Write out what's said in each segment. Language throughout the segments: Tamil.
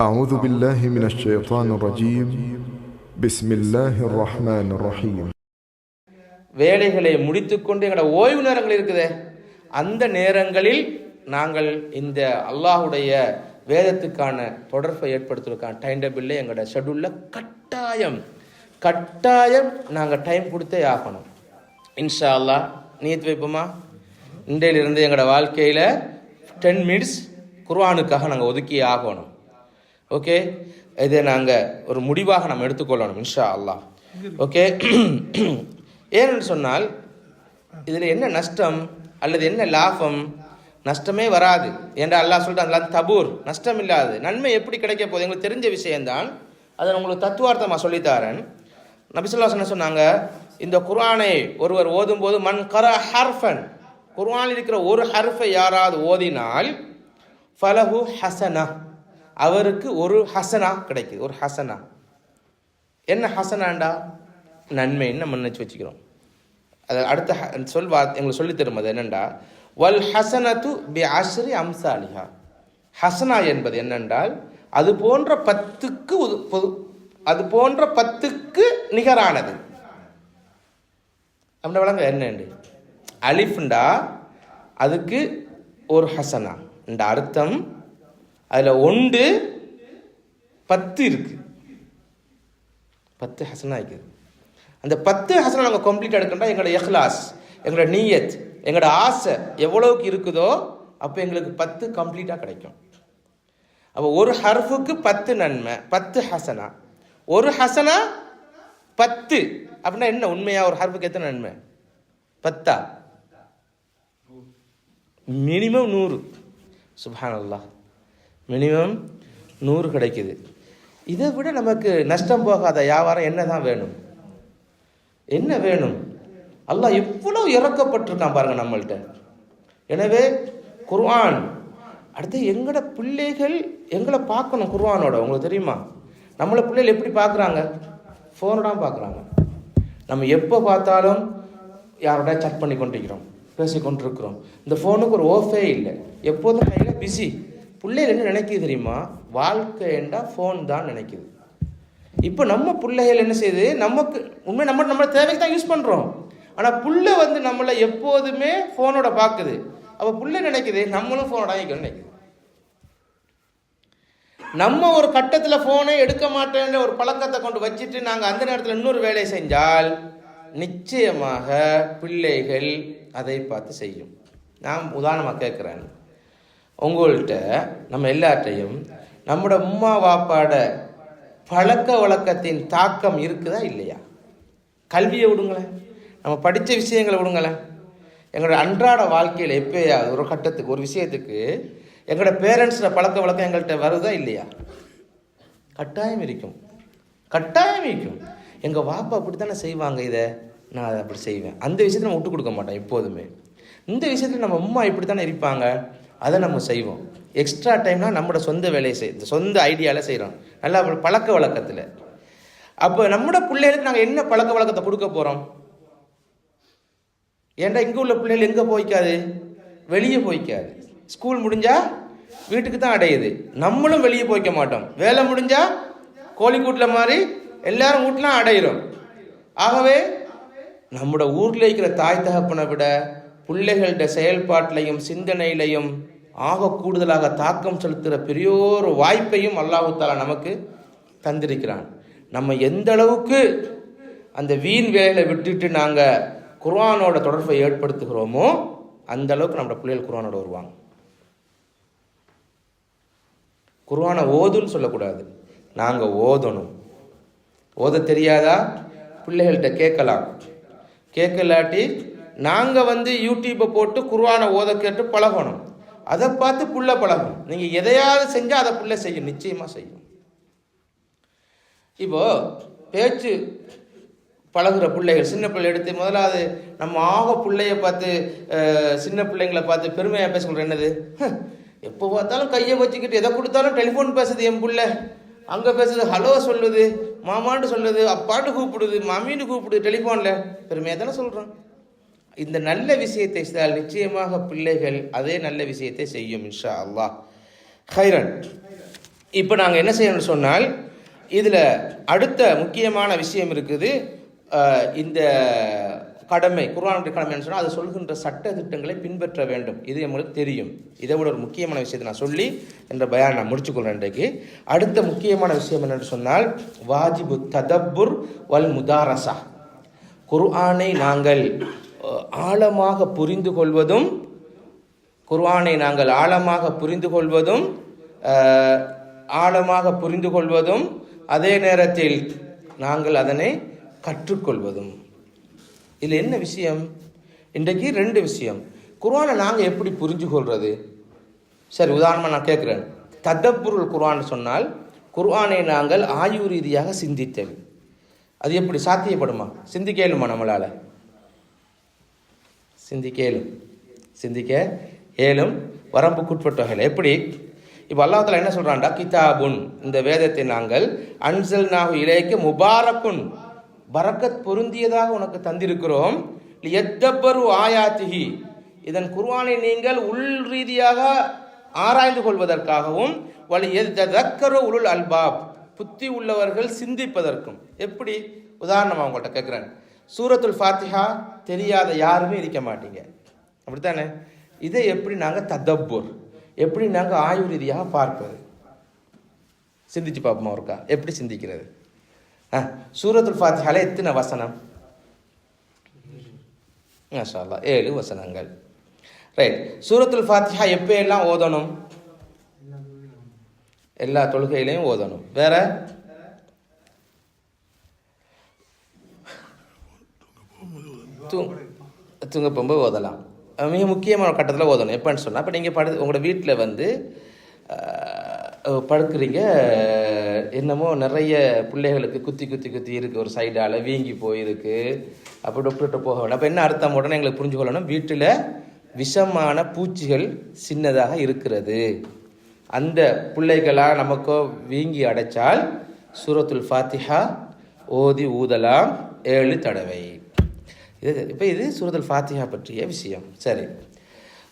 أعوذ بالله من الشيطان الرجيم بسم الله الرحمن الرحيم வேலைகளை முடித்துக்கொண்டு எங்களோட ஓய்வு நேரங்கள் இருக்குதே அந்த நேரங்களில் நாங்கள் இந்த அல்லாஹுடைய வேதத்துக்கான தொடர்பை ஏற்படுத்துவதற்கான டைம் டேபிளில் எங்களோட ஷெடியூலில் கட்டாயம் கட்டாயம் நாங்கள் டைம் கொடுத்தே ஆகணும் இன்ஷா அல்லாஹ் நீத் வைப்போமா இன்றையிலிருந்து எங்களோட வாழ்க்கையில் டென் மினிட்ஸ் குர்ஆனுக்காக நாங்கள் ஒதுக்கி ஆகணும் ஓகே இதை நாங்கள் ஒரு முடிவாக நம்ம எடுத்துக்கொள்ளணும் இன்ஷா அல்லாஹ் ஓகே ஏன்னு சொன்னால் இதில் என்ன நஷ்டம் அல்லது என்ன லாபம்? நஷ்டமே வராது. என்று அல்லாஹ் சொல்லிட்டு அதெல்லாம் தபூர். நஷ்டம் இல்லாது. நன்மை எப்படி கிடைக்க போகுது? எங்களுக்கு தெரிஞ்ச விஷயம்தான். அதை உங்களுக்கு தத்துவார்த்தமாக சொல்லித்தாரன் நபிசுல்லா என்ன சொன்னாங்க? இந்த குர்ஆனை ஒருவர் ஓதும்போது மன் கர ஹர்ஃபன். குர்ஆனில் இருக்கிற ஒரு ஹர்ஃபை யாராவது ஓதினால் ஃபலஹு ஹசனா அவருக்கு ஒரு ஹசனா கிடைக்குது ஒரு ஹசனா. என்ன ஹசனாண்டா? நன்மைன்னு நம்ம நினச்சி வச்சுக்கிறோம். அது அடுத்த சொல் வா எங்களுக்கு சொல்லி தரும் அது என்னண்டா? வல் ஹசனத்து பி அஷ்ரி அம்சாலிஹா. ஹசனா என்பது என்னென்றால் அது போன்ற பத்துக்கு உது- பொது- அது போன்ற பத்துக்கு நிகரானது. அப்படின்னா வழங்க என்னண்டு அலிஃப்ண்டா அதுக்கு ஒரு ஹசனா. இந்த அர்த்தம் அதில் ஒன்று பத்து இருக்கு. பத்து ஹசனா இருக்குது அந்த பத்து ஹசனா நாங்கள் கம்ப்ளீட் எடுக்கணும்னா எங்களோட எஹ்லாஸ் எங்களோட நீயத் எங்களோட ஆசை எவ்வளவுக்கு இருக்குதோ அப்போ எங்களுக்கு பத்து கம்ப்ளீட்டாக கிடைக்கும். அப்போ ஒரு ஹர்ஃபுக்கு பத்து நன்மை பத்து ஹசனா. ஒரு ஹசனா பத்து. அப்படின்னா என்ன? உண்மையா? ஒரு ஹர்ஃபுக்கு எத்தனை நன்மை? பத்தா? மினிமம் நூறு. சுப்ஹானல்லாஹ். மினிமம் நூறு கிடைக்குது. இதை விட நமக்கு நஷ்டம் போகாத வியாபாரம் என்ன தான் வேணும்? என்ன வேணும்? அல்லாஹ் எவ்வளோ இறக்கப்பட்டிருக்கான் பாருங்க நம்மள்கிட்ட எனவே குர்ஆன் அடுத்து எங்களோட பிள்ளைகள் எங்களை பார்க்கணும் குர்ஆனோட. உங்களுக்கு தெரியுமா? நம்மளை பிள்ளைகள் எப்படி பார்க்குறாங்க? ஃபோனோட பார்க்குறாங்க. நம்ம எப்போ பார்த்தாலும் யாரோட சட் பண்ணி கொண்டிருக்கிறோம் பேசி கொண்டிருக்கிறோம் இந்த ஃபோனுக்கு ஒரு ஓஃபே இல்லை. எப்போதும் கையில் பிஸி பிள்ளைகள் என்ன நினைக்குது தெரியுமா? வாழ்க்கைண்டா ஃபோன் தான் நினைக்குது. இப்போ நம்ம பிள்ளைகள் என்ன செய்யுது? நமக்கு உண்மை நம்ம நம்ம தேவைக்கு தான் யூஸ் பண்ணுறோம் ஆனால் புள்ள வந்து நம்மளை எப்போதுமே ஃபோனோட பார்க்குது. அப்போ புள்ள நினைக்குது? நம்மளும் ஃபோனோட வாங்கிக்கணும் நினைக்குது. நம்ம ஒரு கட்டத்தில் ஃபோனை எடுக்க மாட்டேன்ற ஒரு பழக்கத்தை கொண்டு வச்சுட்டு நாங்கள் அந்த நேரத்தில் இன்னொரு வேலையை செஞ்சால் நிச்சயமாக பிள்ளைகள் அதை பார்த்து செய்யும். நான் உதாரணமாக கேட்குறேன் உங்கள்கிட்ட நம்ம எல்லார்ட்டையும் நம்மளோட உம்மா வாப்பாட பழக்க வழக்கத்தின் தாக்கம் இருக்குதா இல்லையா? கல்வியை விடுங்களேன். நம்ம படித்த விஷயங்களை விடுங்களேன். எங்களோட அன்றாட வாழ்க்கையில் எப்பயாவது ஒரு கட்டத்துக்கு ஒரு விஷயத்துக்கு எங்களோட பேரண்ட்ஸோட பழக்க வழக்கம் எங்கள்கிட்ட வருதா இல்லையா? கட்டாயம் இருக்கும். கட்டாயம் இருக்கும். எங்கள் வாப்பா அப்படி தானே செய்வாங்க இதை? நான் அதை அப்படி செய்வேன். அந்த விஷயத்தை நம்ம விட்டு கொடுக்க மாட்டோம் எப்போதுமே. இந்த விஷயத்தில் நம்ம அம்மா இப்படி தானே இருப்பாங்க? அதை நம்ம செய்வோம். எக்ஸ்ட்ரா டைம்னால் நம்மளோட சொந்த வேலையை செய் சொந்த ஐடியாவில் செய்கிறோம் நல்லா பழக்க வழக்கத்தில். அப்போ நம்மளோட பிள்ளைகளுக்கு நாங்கள் என்ன பழக்க வழக்கத்தை கொடுக்க போகிறோம் ஏன்டா இங்கே உள்ள பிள்ளைகள் எங்கே போய்க்காது? வெளியே போய்க்காது. ஸ்கூல் முடிஞ்சால் வீட்டுக்கு தான் அடையுது. நம்மளும் வெளியே போய்க்க மாட்டோம். வேலை முடிஞ்சால் கோழிக்கூட்டில் மாதிரி எல்லாரும் வீட்டிலாம் அடையிறோம். ஆகவே நம்மளோட ஊரில் இருக்கிற தாய் தகப்பனை விட பிள்ளைகளோட செயல்பாட்டிலையும் சிந்தனையிலையும் ஆக கூடுதலாக தாக்கம் செலுத்துகிற பெரியோரு வாய்ப்பையும் அல்லாஹால நமக்கு தந்திருக்கிறான். நம்ம எந்த அளவுக்கு அந்த வீண் வேலையை விட்டுட்டு நாங்கள் குர்வானோட தொடர்பை ஏற்படுத்துகிறோமோ அந்த அளவுக்கு நம்ம பிள்ளைகள் குர்வானோட வருவாங்க. குர்வானை ஓதுன்னு சொல்லக்கூடாது. நாங்கள் ஓதணும். ஓத தெரியாதா? பிள்ளைகள்கிட்ட கேட்கலாம். கேட்கலாட்டி நாங்கள் வந்து யூடியூப்பை போட்டு குர்ஆனை ஓத கேட்டு பழகணும். அதை பார்த்து புள்ள பழகும் நீங்கள் எதையாவது செஞ்சால் அதை புள்ள செய்யும். நிச்சயமாக செய்யும். இப்போ பேச்சு பழகுற பிள்ளைகள் சின்ன பிள்ளை எடுத்து முதலாவது நம்ம ஆக பிள்ளைய பார்த்து சின்ன பிள்ளைங்களை பார்த்து பெருமையாக பேச என்னது? எப்போ பார்த்தாலும் கையை வச்சுக்கிட்டு எதை கொடுத்தாலும் டெலிஃபோன் பேசுது என் பிள்ளை. அங்கே பேசுது ஹலோ சொல்லுது மாமான்னு சொல்லுது அப்பான்னு கூப்பிடுது மம்மின்னு கூப்பிடுது டெலிஃபோனில் பெருமையாக தானே சொல்கிறோம் இந்த நல்ல விஷயத்தை செய்தால் நிச்சயமாக பிள்ளைகள் அதே நல்ல விஷயத்தை செய்யும் இன்ஷா அல்லாஹ் ஹைரன். இப்போ நாங்கள் என்ன செய்யணும்னு சொன்னால் இதில் அடுத்த முக்கியமான விஷயம் இருக்குது. இந்த கடமை குர்ஆனுடைய கடமைன்னு சொன்னால் அது சொல்கின்ற சட்ட திட்டங்களை பின்பற்ற வேண்டும். இது நம்மளுக்கு தெரியும். இதை விட ஒரு முக்கியமான விஷயத்தை நான் சொல்லி என்ற பயான் நான் முடிச்சுக்கொள்கிறேன் இன்றைக்கு. அடுத்த முக்கியமான விஷயம் என்னென்னு சொன்னால் வாஜிபு ததப்புர் வல் முதாரசா குர்ஆனை நாங்கள் ஆழமாக புரிந்து கொள்வதும் குர்வானை நாங்கள் ஆழமாக புரிந்து கொள்வதும் ஆழமாக புரிந்து கொள்வதும் அதே நேரத்தில் நாங்கள் அதனை கற்றுக்கொள்வதும். இதில் என்ன விஷயம்? இன்றைக்கு ரெண்டு விஷயம். குர்வானை நாங்கள் எப்படி புரிஞ்சு கொள்வது சரி உதாரணமாக நான் கேட்குறேன். தத்தப்பொருள் குர்வான் சொன்னால் குர்வானை நாங்கள் ஆய்வு ரீதியாக சிந்தித்தேன் அது எப்படி சாத்தியப்படுமா? சிந்திக்க இயலுமா நம்மளால்? சிந்திக்க இயலும் சிந்திக்க ஏலும் வரம்புக்குட்பட்ட வகையில் எப்படி? இப்போ அல்லாஹ் என்ன சொல்கிறான்டா கிதாபுன். இந்த வேதத்தை நாங்கள் அன்சல் நாகு இலைக்கு முபாரக்குன். பரக்கத் பொருந்தியதாக உனக்கு தந்திருக்கிறோம். எத்தப்பரு ஆயாத்திகி இதன் குர்ஆனை நீங்கள் உள் ரீதியாக ஆராய்ந்து கொள்வதற்காகவும் வலி எதக்கரு உருள் அல்பாப். புத்தி உள்ளவர்கள் சிந்திப்பதற்கும். எப்படி? உதாரணமாக உங்கள்கிட்ட கேட்குறேன் சூரத்துல் ஃபாத்திஹா தெரியாத யாருமே இருக்க மாட்டீங்க. அப்படித்தானே? இதை எப்படி நாங்கள் தத்தப்பூர் எப்படி நாங்கள் ஆய்வு ரீதியாக பார்ப்பது? சிந்திச்சு பார்ப்போமா ஒருக்கா? எப்படி சிந்திக்கிறது? ஆ சூரத்துல் ஃபாத்திஹால எத்தனை வசனம்? மாஷா ஏழு வசனங்கள். ரைட் சூரத்துல் ஃபாத்திஹா எப்போ எல்லாம் ஓதணும்? எல்லா தொழுகையிலையும் ஓதணும். வேற? தூ தூங்க போகும்போது ஓதலாம் மிக முக்கியமான கட்டத்தில் ஓதணும். எப்போன்னு சொன்னால் இப்போ நீங்கள் படு உங்களோட வீட்டில் வந்து படுக்கிறீங்க. என்னமோ நிறைய பிள்ளைகளுக்கு குத்தி குத்தி குத்தி இருக்குது ஒரு சைடால் வீங்கி போயிருக்கு. அப்போ டாக்டர்கிட்ட போக வேணும் அப்போ என்ன அர்த்தம் உடனே எங்களுக்கு புரிஞ்சு கொள்ளணும் வீட்டில் விஷமான பூச்சிகள் சின்னதாக இருக்கிறது. அந்த பிள்ளைகளாக நமக்கோ வீங்கி அடைச்சால் சூரத்துல் ஃபாத்திஹா ஓதி ஊதலாம். ஏழு தடவை. இது இப்போ இது சூரத்துல் ஃபாத்திஹா பற்றிய விஷயம். சரி.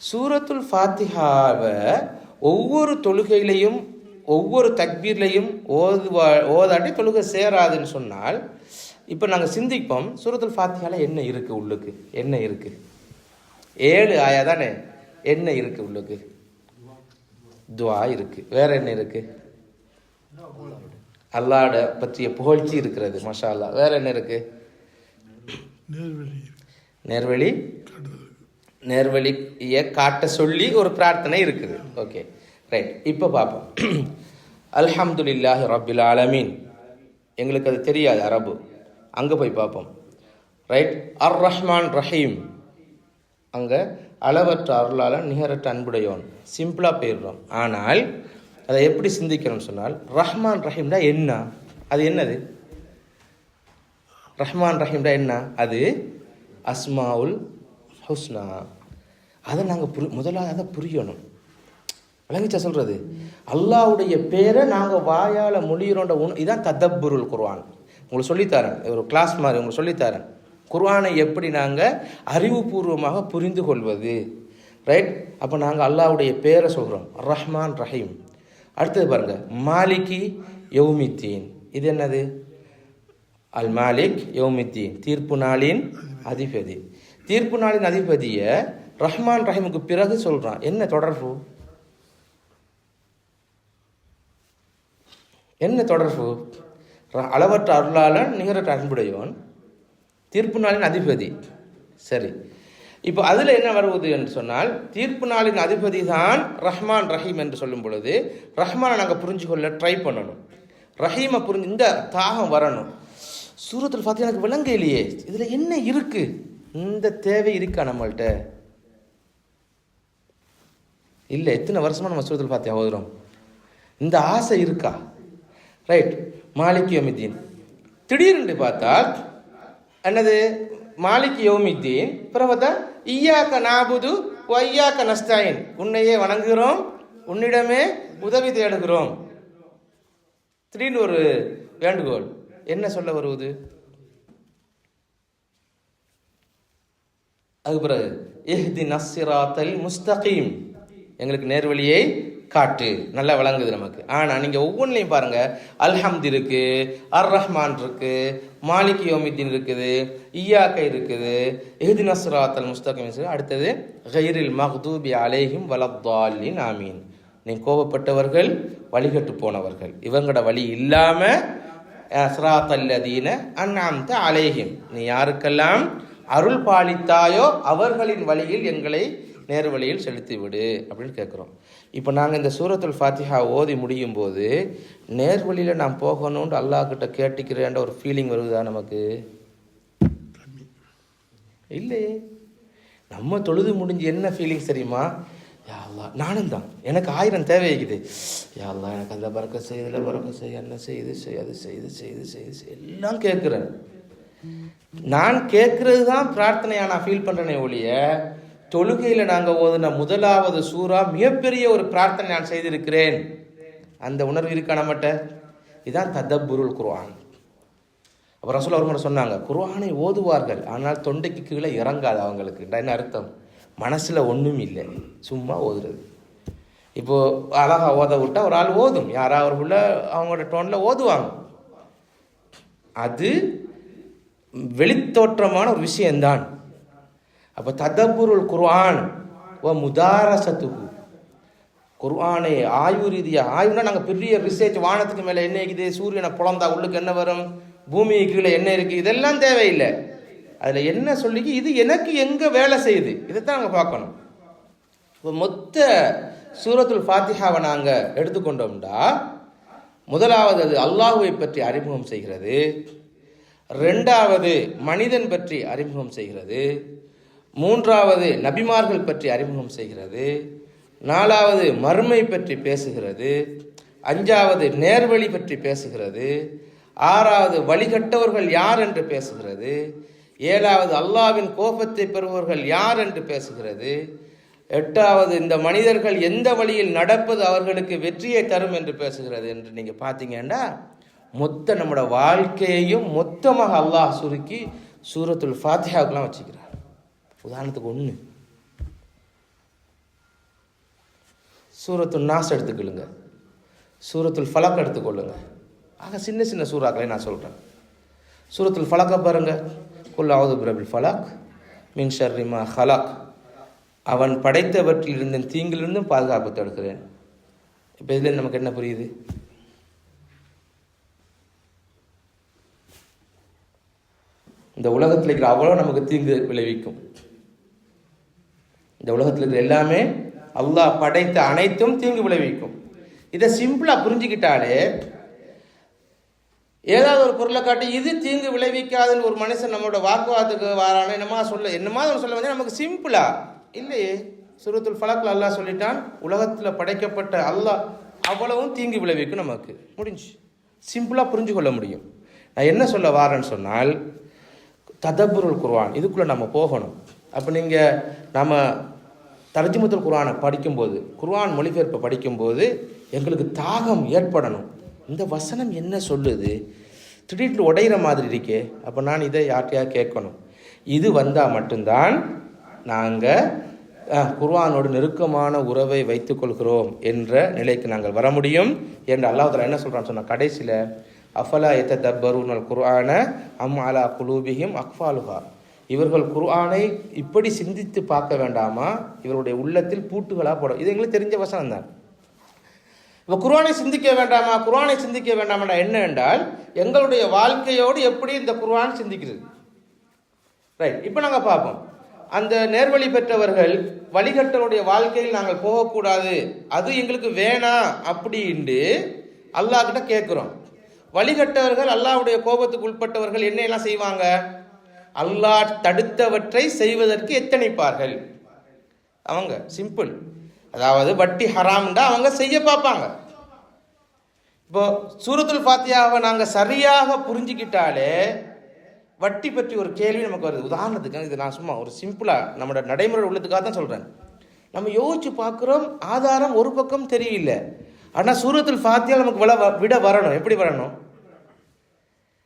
சூரத்துல் ஃபாத்திஹாவை ஒவ்வொரு தொழுகையிலையும் ஒவ்வொரு தக்பீர்லையும் ஓதுவா ஓதாட்டி தொழுகை சேராதுன்னு சொன்னால் இப்போ நாங்கள் சிந்திப்போம் சூரத்துல் ஃபாத்திஹாவில் என்ன இருக்குது உள்ளுக்கு? என்ன இருக்குது ஏழு ஆயா தானே? என்ன இருக்குது உள்ளுக்கு? துவா இருக்குது வேற என்ன இருக்குது அல்லாட பற்றிய புகழ்ச்சி இருக்கிறது மஷா அல்லாஹ் வேற என்ன இருக்குது நேர்வழி. நேர்வழி? நேர்வழியை காட்ட சொல்லி ஒரு பிரார்த்தனை இருக்குது. ஓகே ரைட் இப்போ பார்ப்போம் அல்ஹம்துலில்லாஹி ரபில் ஆலமீன். எங்களுக்கு அது தெரியாது அரபு. அங்கே போய் பார்ப்போம் ரைட் அர் ரஹ்மான் ரஹீம். அங்கே அளவற்ற அருளாளன் நிகரற்ற அன்புடையவன். சிம்பிளாக போயிடுறோம். ஆனால் அதை எப்படி சிந்திக்கணும்னு சொன்னால் ரஹ்மான் ரஹீம்னா என்ன? அது என்னது? ரஹ்மான் ரஹீம்டா என்ன? அது அஸ்மாவுல் ஹுஸ்னா. அதை நாங்கள் புரி முதலாவது அதை புரியணும். விளங்கிச்சா சொல்கிறது அல்லாவுடைய பேரை நாங்கள் வாயால் மொழியிறோன்ற உண் இதான் ததப்புருள் குர்வான் உங்களுக்கு சொல்லித்தரேன். ஒரு கிளாஸ் மாதிரி உங்களுக்கு சொல்லித்தரேன். குர்வானை எப்படி நாங்கள் அறிவுபூர்வமாக புரிந்து கொள்வது? ரைட் அப்போ நாங்கள் அல்லாவுடைய பேரை சொல்கிறோம் ரஹ்மான் ரஹீம். அடுத்தது பாருங்கள் மாலிகி யௌமித்தீன். இது என்னது? அல் மாலிக் யோமித்தீன். தீர்ப்பு நாளின் அதிபதி. தீர்ப்பு நாளின் அதிபதியை ரஹ்மான் ரஹீமுக்கு பிறகு சொல்கிறான் என்ன தொடர்பு? என்ன தொடர்பு? அளவற்ற அருளாளன் நிகரற்ற அன்புடையவன் தீர்ப்பு நாளின் அதிபதி. சரி. இப்போ அதில் என்ன வருவது என்று சொன்னால் தீர்ப்பு நாளின் அதிபதி தான் ரஹ்மான் ரஹீம் என்று சொல்லும் பொழுது ரஹ்மானை நாங்கள் புரிஞ்சு கொள்ள ட்ரை பண்ணணும். ரஹீமை புரிஞ்சு இந்த தாகம் வரணும். சூரத்தில் பார்த்து எனக்கு விளங்க இல்லையே இதில் என்ன இருக்கு? இந்த தேவை இருக்கா நம்மள்கிட்ட இல்லை எத்தனை வருஷமா நம்ம சூரத்தில் பார்த்து ஓதுறோம்? இந்த ஆசை இருக்கா? ரைட் மாலிக் யோமித்தீன். திடீர்னு பார்த்தா என்னது? மாலிக் யோமித்தீன் பிறகு பார்த்தா ஈயாக்க நாபுது ஒய்யாக்க நஸ்தாயின். உன்னையே வணங்குகிறோம் உன்னிடமே உதவி தேடுகிறோம். திடீர்னு ஒரு வேண்டுகோள். என்ன சொல்ல வருவது? அது பிறகு எஹ்தி நஸ்ராத்தல் முஸ்தகீம். எங்களுக்கு நேர்வழியை காட்டு. நல்லா விளங்குது நமக்கு. ஆனால் நீங்கள் ஒவ்வொன்றையும் பாருங்கள் அல்ஹம்து இருக்குது அர் ரஹ்மான் இருக்குது மாலிக் யோமித்தின் இருக்குது ஈயாக்கை இருக்குது. எஹ்தி நஸ்ராத்தல் முஸ்தகிம் அடுத்தது ஹைரில் மஹ்தூபி அலேஹிம் வலத்தாலின் ஆமீன். நீ கோபப்பட்டவர்கள் வழிகட்டு போனவர்கள். இவங்களோட வழி இல்லாமல் சிராத்தல்லதீன அந்நாம்த அலேஹிம். நீ யாருக்கெல்லாம் அருள் பாலித்தாயோ அவர்களின் வழியில் எங்களை நேர் வழியில் செலுத்திவிடு அப்படின்னு கேட்குறோம் இப்போ நாங்கள் இந்த சூரத்துல் ஃபாத்திஹா ஓதி முடியும் போது நேர் வழியில் நான் போகணும்னு அல்லாஹ்கிட்ட கேட்டுக்கிறேன்ற ஒரு ஃபீலிங் வருதா நமக்கு? இல்லையே. நம்ம தொழுது முடிஞ்சு என்ன ஃபீலிங்ஸ் தெரியுமா? யாழ்லா நானும் தான் எனக்கு ஆயிரம் தேவைக்குது யாழ்லா எனக்கு அந்த பறக்க செய் இதில் பறக்க செய் என்ன செய் இது செய் அது செய் இது செய் இது செய் இது செய் எல்லாம் கேட்குறேன். நான் கேட்கறது தான் பிரார்த்தனையாக நான் ஃபீல் பண்ணுறேனே ஒழிய தொழுகையில் நாங்கள் ஓதுன முதலாவது சூறா மிகப்பெரிய ஒரு பிரார்த்தனை நான் செய்திருக்கிறேன். அந்த உணர்வு இருக்கா நம்மகிட்ட இதான் ததப்புருள் குர்ஆன். அப்போ ரசூல் அவங்க சொன்னாங்க குர்ஆனை ஓதுவார்கள் ஆனால் தொண்டைக்கு கீழே இறங்காது அவங்களுக்கு. என்ன அர்த்தம்? மனசில் ஒன்றும் இல்லை. சும்மா ஓதுறது. இப்போது அழகா ஓத விட்டா ஒரு ஆள் ஓதும். யாராவது அவருக்குள்ள அவங்களோட டோனில் ஓதுவாங்க. அது வெளித்தோற்றமான ஒரு விஷயந்தான் அப்போ ததபுருள் குர்ஆன் ஓ முதாரசத்துகு குர்ஆனை ஆய்வு ரீதியாக ஆய்வுனா நாங்கள் பெரிய ரிசர்ச் வானத்துக்கு மேலே என்ன இருக்குது? சூரியனை புலந்தா உள்ளுக்கு என்ன வரும்? பூமி கீழே என்ன இருக்குது? இதெல்லாம் தேவையில்லை. அதில் என்ன சொல்லிக்கு இது எனக்கு எங்கே வேலை செய்யுது? இதைத்தான் நாங்கள் பார்க்கணும். இப்போ மொத்த சூரத்துல் ஃபாத்திஹாவை நாங்கள் எடுத்துக்கொண்டோம்டா முதலாவது அது அல்லாஹுவை பற்றி அறிமுகம் செய்கிறது ரெண்டாவது மனிதன் பற்றி அறிமுகம் செய்கிறது மூன்றாவது நபிமார்கள் பற்றி அறிமுகம் செய்கிறது நாலாவது மறுமை பற்றி பேசுகிறது அஞ்சாவது நேர்வழி பற்றி பேசுகிறது ஆறாவது வழிகட்டவர்கள் யார் என்று பேசுகிறது ஏழாவது அல்லாவின் கோபத்தை பெறுபவர்கள் யார் என்று பேசுகிறது? எட்டாவது இந்த மனிதர்கள் எந்த வழியில் நடப்பது அவர்களுக்கு வெற்றியை தரும் என்று பேசுகிறது என்று நீங்கள் பார்த்தீங்கன்னா மொத்த நம்மளோட வாழ்க்கையையும் மொத்தமாக அல்லாஹ் சுருக்கி சூரத்துல் ஃபாத்தியாவுக்குலாம் வச்சுக்கிறார். உதாரணத்துக்கு ஒன்று சூரத்துல் நாஸ் எடுத்துக்கொள்ளுங்க. சூரத்துல் ஃபலக் எடுத்துக்கொள்ளுங்க. ஆக சின்ன சின்ன சூறாக்களை நான் சொல்கிறேன் சூரத்துல் ஃபலக்கை பாருங்கள் குல் அவுது பிரபில் ஃபலாக் மின் ஷர்ரிமா ஹலாக் அவன் படைத்தவற்றிலிருந்தும் தீங்கிலிருந்தும் பாதுகாப்பு தடுக்கிறேன் இப்போ இதில் நமக்கு என்ன புரியுது? இந்த உலகத்தில் இருக்கிற அவ்வளோ நமக்கு தீங்கு விளைவிக்கும். இந்த உலகத்தில் இருக்கிற எல்லாமே அல்லாஹ் படைத்த அனைத்தும் தீங்கு விளைவிக்கும். இதை சிம்பிளாக புரிஞ்சுக்கிட்டாலே ஏதாவது ஒரு பொருளை காட்டி இது தீங்கு விளைவிக்காதுன்னு ஒரு மனுஷன் நம்மளோட வாக்குவாதத்துக்கு வாரான என்னமா சொல்ல என்னமா அவன் சொல்ல வந்து நமக்கு சிம்பிளா? இல்லையே. சுருத்துல் ஃபலக்ல அல்லாஹ் சொல்லிட்டான் உலகத்தில் படைக்கப்பட்ட அல்லாஹ் அவ்வளவும் தீங்கு விளைவிக்கும் நமக்கு. முடிஞ்சு. சிம்பிளாக புரிஞ்சு கொள்ள முடியும். நான் என்ன சொல்ல வாரேன்னு சொன்னால் ததப்புருள் குர்வான் இதுக்குள்ளே நம்ம போகணும். அப்போ நீங்கள் நம்ம தர்ஜிமத்துல் குர்ஆனை படிக்கும்போது குர்ஆன் மொழிபெயர்ப்பை படிக்கும்போது எங்களுக்கு தாகம் ஏற்படணும். இந்த வசனம் என்ன சொல்லுது? திடீர்னு உடையிற மாதிரி இருக்கே. அப்போ நான் இதை யார்கிட்டயா கேட்கணும்? இது வந்தால் மட்டும்தான் நாங்கள் குர்வானோடு நெருக்கமான உறவை வைத்துக்கொள்கிறோம் என்ற நிலைக்கு நாங்கள் வர முடியும் என்று அல்லாஹ் என்ன சொல்கிறான்னு சொன்னால் கடைசியில் அஃபலா எத்த தப்பருனல் குர்ஆன அம் அலா குலூபிஹிம் அக்ஃபாலுஹா. இவர்கள் குர்ஆனை இப்படி சிந்தித்து பார்க்க வேண்டாமா? இவருடைய உள்ளத்தில் பூட்டுகளாக போடும் இது எங்களுக்கு தெரிஞ்ச வசனம் தான் இப்போ குர்ஆனை சிந்திக்க வேண்டாமா? குர்ஆனை சிந்திக்க வேண்டாமா என்ன என்றால் எங்களுடைய வாழ்க்கையோடு எப்படி இந்த குர்ஆன் சிந்திக்கிறது? ரைட் இப்போ நாங்கள் பார்ப்போம். அந்த நேர்வழி பெற்றவர்கள் வழிகட்டனுடைய வாழ்க்கையில் நாங்கள் போகக்கூடாது. அது எங்களுக்கு வேணாம் அப்படின்ட்டு அல்லாஹ் கிட்ட கேட்குறோம். வழிகட்டவர்கள் அல்லாஹ்வுடைய கோபத்துக்கு உட்பட்டவர்கள் என்ன எல்லாம் செய்வாங்க? அல்லாஹ் தடுத்தவற்றை செய்வதற்கு எத்தனைப்பார்கள்? அவங்க சிம்பிள் அதாவது வட்டி ஹராம்டா அவங்க செய்ய பார்ப்பாங்க. இப்போ சூரத்துல் ஃபாத்தியாவை நாங்கள் சரியாக புரிஞ்சுக்கிட்டாலே வட்டி பற்றி ஒரு கேள்வி நமக்கு வருது. உதாரணத்துக்கு இது நான் சும்மா ஒரு சிம்பிளாக நம்மளோட நடைமுறை உள்ளதுக்காக தான் சொல்கிறேன் நம்ம யோசிச்சு பார்க்குறோம் ஆதாரம் ஒரு பக்கம் தெரியல. ஆனால் சூரத்தில் ஃபாத்தியா நமக்கு விட விட வரணும். எப்படி வரணும்?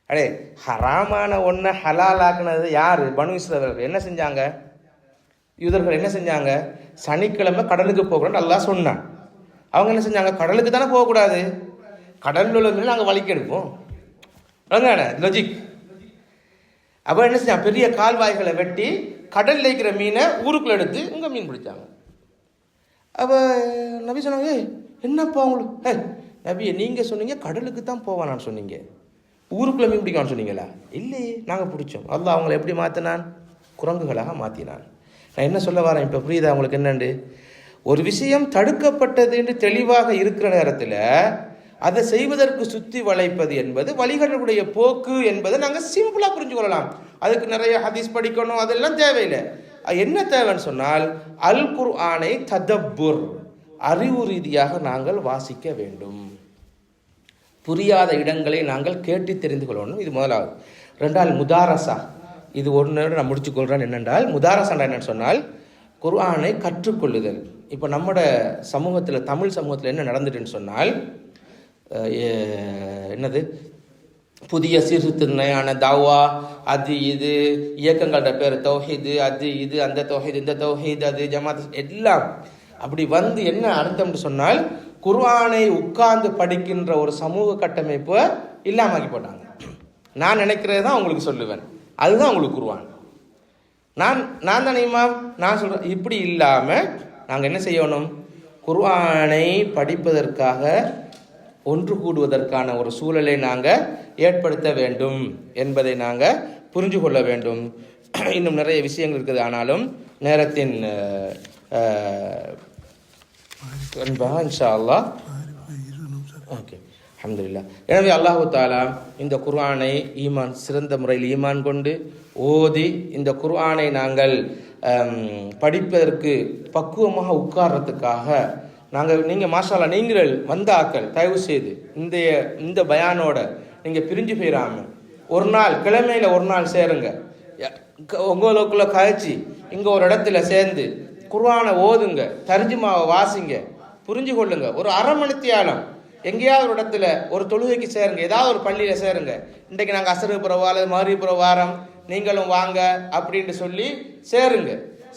அடே ஹராமான ஒன்றை ஹலாலாக்குனது யார்? பனு இஸ்ரவர்கள் என்ன செஞ்சாங்க? யூதர்கள் என்ன செஞ்சாங்க? சனிக்கிழமை கடலுக்கு போகிறோன்னு நல்லா சொன்னான். அவங்க என்ன செஞ்சாங்க? கடலுக்கு தானே போகக்கூடாது. கடலில் உள்ள மீன் நாங்கள் வலிக்கு எடுப்போம் லஜிக் லொஜிக் அப்போ என்ன செஞ்சான்? பெரிய கால்வாய்களை வெட்டி கடலில் இருக்கிற மீனை ஊருக்குள்ளே எடுத்து இங்கே மீன் பிடிச்சாங்க. அப்போ நபி சொன்னாங்க "ஏய், என்னப்பா உங்களுக்கு? ஏய் நபியை நீங்கள் சொன்னீங்க கடலுக்கு தான் போவானான்னு சொன்னீங்க. ஊருக்குள்ளே மீன் பிடிக்கான்னு சொன்னீங்களா? இல்லையே நாங்கள் பிடிச்சோம். அல்லாஹ் அவங்கள எப்படி மாற்றினான் குரங்குகளாக மாற்றினான் நான் என்ன சொல்ல வரேன்? இப்போ புரியுதா உங்களுக்கு என்னண்டு? ஒரு விஷயம் தடுக்கப்பட்டது என்று தெளிவாக இருக்கிற நேரத்தில் அதை செய்வதற்கு சுற்றி வளைப்பது என்பது வழிகளுடைய போக்கு என்பதை நாங்கள் சிம்பிளாக புரிஞ்சு கொள்ளலாம். அதுக்கு நிறைய ஹதீஸ் படிக்கணும் அதெல்லாம் தேவையில்லை. அது என்ன தேவைன்னு சொன்னால் அல் குர் ஆனை ததப்புர் அறிவு ரீதியாக நாங்கள் வாசிக்க வேண்டும். புரியாத இடங்களை நாங்கள் கேட்டு தெரிந்து கொள்ளணும். இது முதலாவது. ரெண்டாவது முதாரசா. இது ஒன்று நான் முடிச்சுக்கொள்கிறேன் என்னென்றால் முதாரசாண்டா என்னன்னு சொன்னால் குர்ஆனை கற்றுக்கொள்ளுதல். இப்போ நம்மட சமூகத்தில் தமிழ் சமூகத்தில் என்ன நடந்துட்டுன்னு சொன்னால் என்னது? புதிய சீர்திருத்தனையான தாவா அது இது இயக்கங்களோட பேர் தௌஹீது அது இது அந்த தௌஹீது இந்த தௌஹீது அது ஜமாத் எல்லாம். அப்படி வந்து என்ன அர்த்தம்னு சொன்னால் குர்ஆனை உட்கார்ந்து படிக்கின்ற ஒரு சமூக கட்டமைப்பை இல்லாமக்கி போட்டாங்க. நான் நினைக்கிறது தான் உங்களுக்கு சொல்லுவேன். அதுதான் உங்களுக்கு குர்ஆன் நான் நான் தானே இமாம்? நான் சொல்கிறேன் இப்படி இல்லாமல் நாங்கள் என்ன செய்யணும்? குர்ஆனை படிப்பதற்காக ஒன்று கூடுவதற்கான ஒரு சூழலை நாங்கள் ஏற்படுத்த வேண்டும் என்பதை நாங்கள் புரிஞ்சு கொள்ள வேண்டும். இன்னும் நிறைய விஷயங்கள் இருக்குது ஆனாலும் நேரத்தின் இன்ஷா நிமிஷம். ஓகே. அஹமதுல்லா எனவே அல்லாஹு தாலா இந்த குர்ஆனை ஈமான் சிறந்த முறையில் ஈமான் கொண்டு ஓதி இந்த குர்ஆனை நாங்கள் படிப்பதற்கு பக்குவமாக உட்கார்றதுக்காக நாங்கள் நீங்கள் மாஷாலா நீங்கள் வந்த ஆக்கள் தயவு செய்து இந்த இந்த பயானோட நீங்கள் பிரிஞ்சு போயிடாம ஒரு நாள் கிழமையில் ஒரு நாள் சேருங்க. ய- உங்களுக்குள்ள கழிச்சு இங்கே ஒரு இடத்துல சேர்ந்து குர்வானை ஓதுங்க தர்ஜுமாவை வாசிங்க புரிஞ்சு கொள்ளுங்க. ஒரு அரை மணித்தியாலம் எங்கேயாவது ஒரு இடத்துல ஒரு தொழுகைக்கு சேருங்க ஏதாவது ஒரு பள்ளியில் சேருங்க. இன்றைக்கு நாங்கள் அசரு புறவா அல்லது மறு வாரம் நீங்களும் வாங்க அப்படின்ட்டு சொல்லி சேருங்க.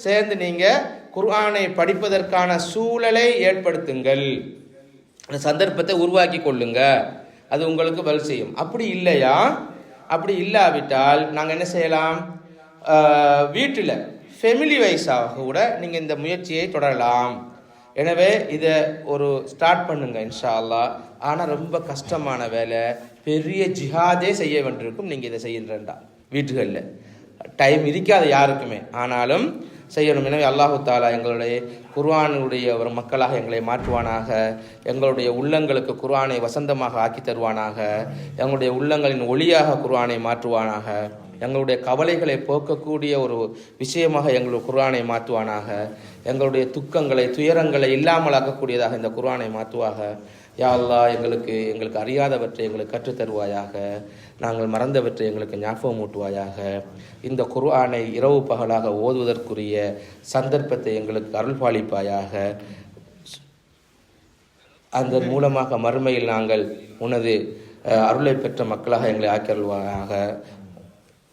சேர்ந்து நீங்கள் குர்ஆனை படிப்பதற்கான சூழலை ஏற்படுத்துங்கள். அந்த சந்தர்ப்பத்தை உருவாக்கி கொள்ளுங்க. அது உங்களுக்கு பல் செய்யும். அப்படி இல்லையா? அப்படி இல்லாவிட்டால் நாங்கள் என்ன செய்யலாம்? வீட்டில் ஃபெமிலி வைஸாக கூட நீங்கள் இந்த முயற்சியை தொடரலாம். எனவே இதை ஒரு ஸ்டார்ட் பண்ணுங்க இன்ஷா அல்லா ஆனால் ரொம்ப கஷ்டமான வேலை. பெரிய ஜிஹாதே செய்ய வேண்டியிருக்கும். நீங்கள் இதை செய்யறேன்டா வீட்டுகளில். டைம் இருக்காது யாருக்குமே. ஆனாலும் செய்யணும். எனவே அல்லாஹு தாலா எங்களுடைய குர்வானுடைய ஒரு மக்களாக எங்களை மாற்றுவானாக. எங்களுடைய உள்ளங்களுக்கு குர்வானை வசந்தமாக ஆக்கி தருவானாக. எங்களுடைய உள்ளங்களின் ஒளியாக குர்வானை மாற்றுவானாக. எங்களுடைய கவலைகளை போக்கக்கூடிய ஒரு விஷயமாக எங்களுடைய குர்ஆனை மாற்றுவானாக. எங்களுடைய துக்கங்களை துயரங்களை இல்லாமலாக்கக்கூடியதாக இந்த குரானை மாற்றுவாக. யா எங்களுக்கு எங்களுக்கு அறியாதவற்றை எங்களுக்கு கற்றுத் தருவாயாக நாங்கள் மறந்தவற்றை எங்களுக்கு ஞாபகம் ஊட்டுவாயாக. இந்த குர்ஆனை இரவு பகலாக ஓதுவதற்குரிய சந்தர்ப்பத்தை எங்களுக்கு அருள்பாலிப்பாயாக. அதன் மூலமாக மறுமையில் நாங்கள் உனது அருளை பெற்ற மக்களாக எங்களை ஆக்கியருள்வாயாக